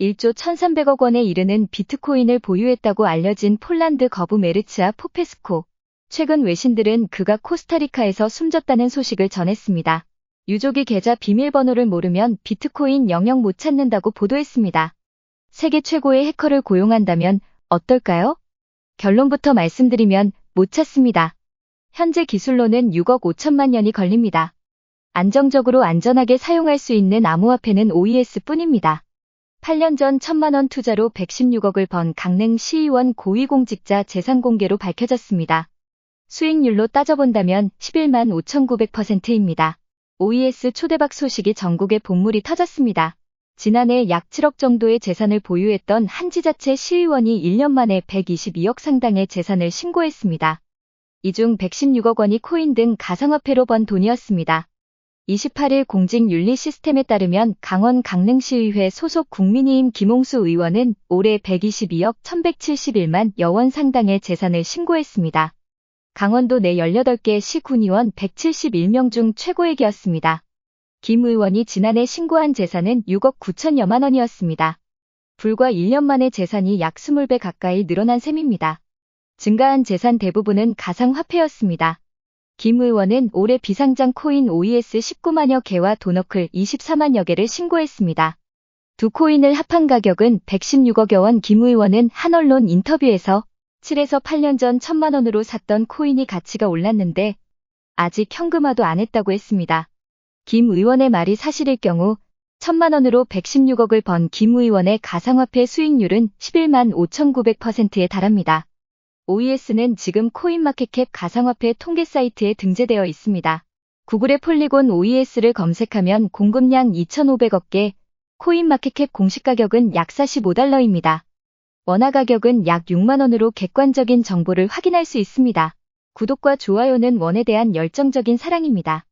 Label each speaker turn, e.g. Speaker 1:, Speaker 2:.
Speaker 1: 1조 1300억 원에 이르는 비트코인을 보유했다고 알려진 폴란드 거부 메르츠아 포페스코. 최근 외신들은 그가 코스타리카에서 숨졌다는 소식을 전했습니다. 유족이 계좌 비밀번호를 모르면 비트코인 영영 못 찾는다고 보도했습니다. 세계 최고의 해커를 고용한다면 어떨까요? 결론부터 말씀드리면 못 찾습니다. 현재 기술로는 6억 5천만 년이 걸립니다. 안정적으로 안전하게 사용할 수 있는 암호화폐는 OES 뿐입니다. 8년 전 천만 원 투자로 116억을 번 강릉 시의원 고위공직자 재산 공개로 밝혀졌습니다. 수익률로 따져본다면 11만 5,900%입니다. OES 초대박 소식이 전국에 본물이 터졌습니다. 지난해 약 7억 정도의 재산을 보유했던 한 지자체 시의원이 1년 만에 122억 상당의 재산을 신고했습니다. 이 중 116억 원이 코인 등 가상화폐로 번 돈이었습니다. 28일 공직윤리 시스템에 따르면 강원 강릉시의회 소속 국민의힘 김홍수 의원은 올해 122억 1171만 여원 상당의 재산을 신고했습니다. 강원도 내 18개 시 군의원 171명 중 최고액이었습니다. 김 의원이 지난해 신고한 재산은 6억 9천여만 원이었습니다. 불과 1년 만에 재산이 약 20배 가까이 늘어난 셈입니다. 증가한 재산 대부분은 가상화폐였습니다. 김 의원은 올해 비상장 코인 OES 19만여 개와 도너클 24만여 개를 신고했습니다. 두 코인을 합한 가격은 116억여 원. 김 의원은 한 언론 인터뷰에서 7에서 8년 전 천만 원으로 샀던 코인이 가치가 올랐는데 아직 현금화도 안 했다고 했습니다. 김 의원의 말이 사실일 경우 천만 원으로 116억을 번 김 의원의 가상화폐 수익률은 11만 5,900%에 달합니다. OES는 지금 코인마켓캡 가상화폐 통계 사이트에 등재되어 있습니다. 구글의 폴리곤 OES를 검색하면 공급량 2,500억 개, 코인마켓캡 공식 가격은 약 45달러입니다. 원화 가격은 약 6만원으로 객관적인 정보를 확인할 수 있습니다. 구독과 좋아요는 원에 대한 열정적인 사랑입니다.